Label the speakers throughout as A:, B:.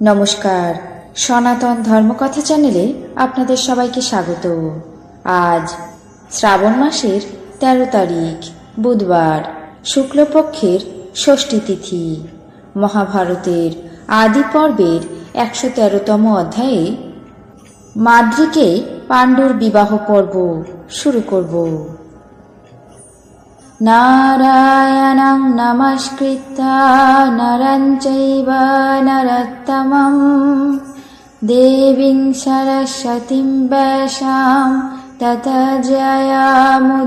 A: নমস্কার। সনাতন ধর্মকথা চ্যানেলে আপনাদের সবাইকে স্বাগত। আজ শ্রাবণ মাসের তেরো তারিখ, বুধবার, শুক্লপক্ষের ষষ্ঠী তিথি। মহাভারতের আদি পর্বের একশো তেরোতম অধ্যায়ে মাদ্রিকে পাণ্ডুর বিবাহ পর্ব শুরু করব। নমস্কৃত্য নরं চৈব নরোত্তমं দেবীং সরস্বতীং বৈশাং তত জয়ামুদীরয়েত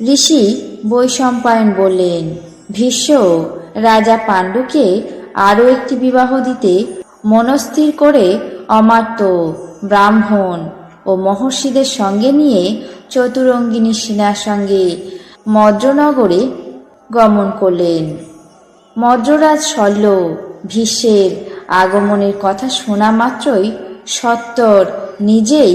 A: ঋষি বৈশম্পায়ন বললেন ভীষ্ম রাজা পাণ্ডুকে আরও একটি বিবাহ দিতে মনস্থির করে অমাত্য ব্রাহ্মণ ও মহর্ষিদের সঙ্গে নিয়ে চতুরঙ্গিনী সেনার সঙ্গে মদ্রনগরে গমন করলেন। মদ্ররাজ শল্য, ভীষ্মের আগমনের কথা শোনা মাত্রই সত্তর নিজেই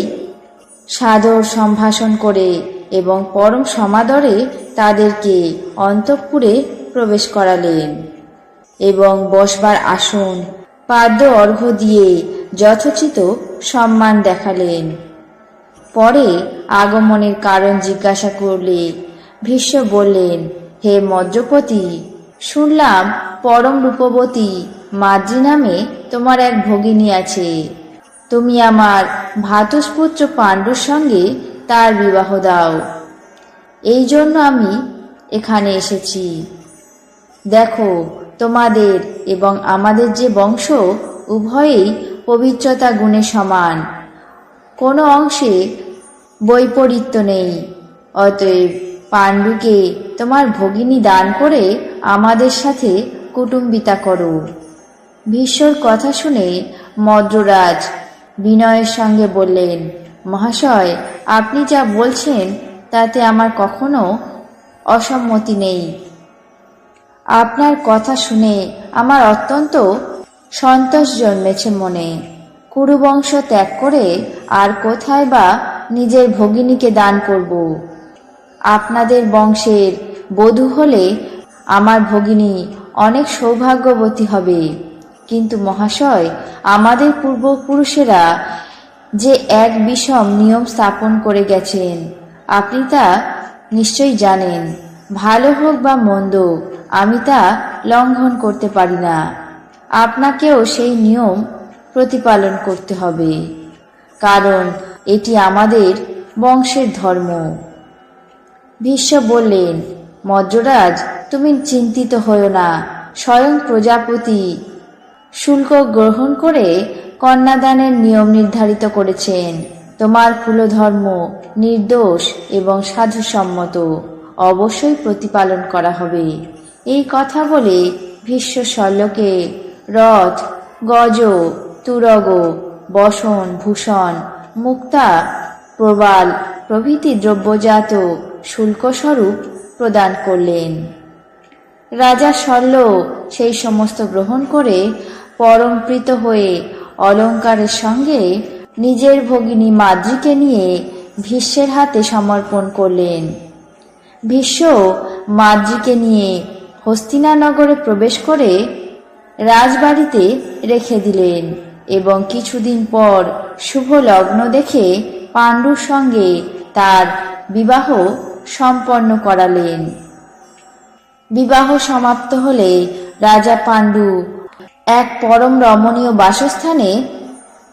A: সাদর সম্ভাষণ করে এবং পরম সমাদরে তাদেরকে অন্তঃপুরে প্রবেশ করালেন এবং বসবার আসন পাদ্য অর্ঘ্য দিয়ে যথোচিত সম্মান দেখালেন। পরে আগমনের কারণ জিজ্ঞাসা করলে ভীষ্ম বললেন, হে মজ্জপতি, শুনলাম পরম রূপবতী মাদ্রি নামে তোমার এক ভগিনী আছে। তুমি আমার ভাতুষপুত্র পাণ্ডুর সঙ্গে তার বিবাহ দাও। এই জন্য আমি এখানে এসেছি। দেখো, তোমাদের এবং আমাদের যে বংশ উভয়েই পবিত্রতা গুণে সমান। কোনো অংশে বৈপরীত্য নেই। অতএব পাণ্ডুকে তোমার ভগিনী দান করে আমাদের সাথে কুটুম্বিতা করো। ভীষ্মর কথা শুনে মদ্ররাজ বিনয়ের সঙ্গে বললেন, মহাশয়, আপনি যা বলছেন তাতে আমার কখনো অসম্মতি নেই। আপনার কথা শুনে আমার অত্যন্ত সন্তোষ জন্মেছে মনে। কুরুবংশ ত্যাগ করে আর কোথায় বা নিজের ভগিনীকে দান করব? আপনাদের বংশের বধূ হলে আমার ভগিনী অনেক সৌভাগ্যবতী হবে। কিন্তু মহাশয়, আমাদের পূর্বপুরুষেরা যে এক বিষম নিয়ম স্থাপন করে গেছেন, আপনি তা নিশ্চয়ই জানেন। ভালো হোক বা মন্দ, আমি তা লঙ্ঘন করতে পারি না। আপনাকেও সেই নিয়ম প্রতিপালন করতে হবে। কারণ এটি আমাদের বংশের ধর্ম। ভীষ্ম বললেন মদ্ররাজ তুমি চিন্তিত হও না। স্বয়ং প্রজাপতি শুল্ক গ্রহণ করে কন্যাদানের নিয়ম নির্ধারিত করেছেন। তোমার কুলধর্ম নির্দোষ এবং সাধুসম্মত। অবশ্যই প্রতিপালন করা হবে। এই কথা বলে ভীষ্ম শল্যকে রথ, গজ, তুরগ বসন, ভূষণ, মুক্তা, প্রবাল প্রভৃতি দ্রব্যজাত শুল্কস্বরূপ প্রদান করলেন। রাজা শল্য সেই সমস্ত গ্রহণ করে পরমপ্রীত হয়ে অলঙ্কারের সঙ্গে নিজের ভগিনী মাদ্রিকে নিয়ে ভীষ্মের হাতে সমর্পণ করলেন। ভীষ্ম মাদ্রিকে নিয়ে হস্তিনানগরে প্রবেশ করে রাজবাড়িতে রেখে দিলেন। এবং কিছুদিন পর শুভ লগ্ন দেখে পাণ্ডুর সঙ্গে তার বিবাহ সম্পন্ন করালেন। বিবাহ সমাপ্ত হলে রাজা পাণ্ডু এক পরম রমণীয় বাসস্থানে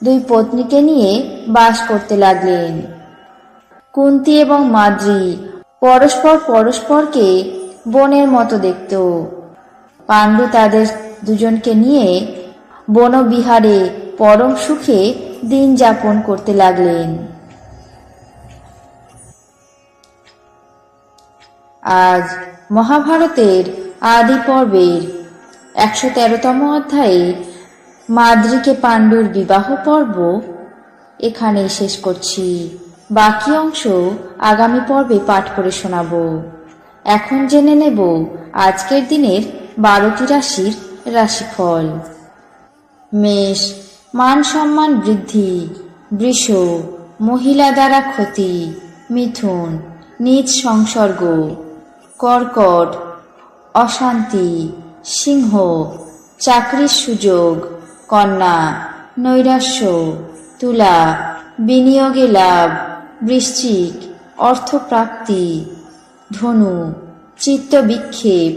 A: দুই পত্নীকে নিয়ে বাস করতে লাগলেন। কুন্তি এবং মাদ্রি পরস্পর পরস্পরকে বনের মতো দেখত। পাণ্ডু তাদের দুজনকে নিয়ে বনবিহারে পরম সুখে দিন যাপন করতে লাগলেন। আজ মহাভারতের আদি পর্বের একশো তেরোতম অধ্যায়ে মাদ্রিকে পাণ্ডুর বিবাহ পর্ব এখানেই শেষ করছি। বাকি অংশ আগামী পর্বে পাঠ করে শোনাব। এখন জেনে নেব আজকের দিনের বারোটি রাশির রাশিফল। মেষ মান সম্মান বৃদ্ধি, বৃষ, মহিলা দ্বারা ক্ষতি, মিথুন, নিজ সংসর্গ, কর্কট, অশান্তি, সিংহ, চাকরির সুযোগ, কন্যা, নৈরাশ্য, তুলা, বিনিয়োগে লাভ, বৃশ্চিক, অর্থপ্রাপ্তি, ধনু, চিত্ত বিক্ষেপ,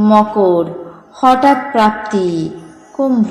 A: মকর, হঠাৎ প্রাপ্তি, কুম্ভ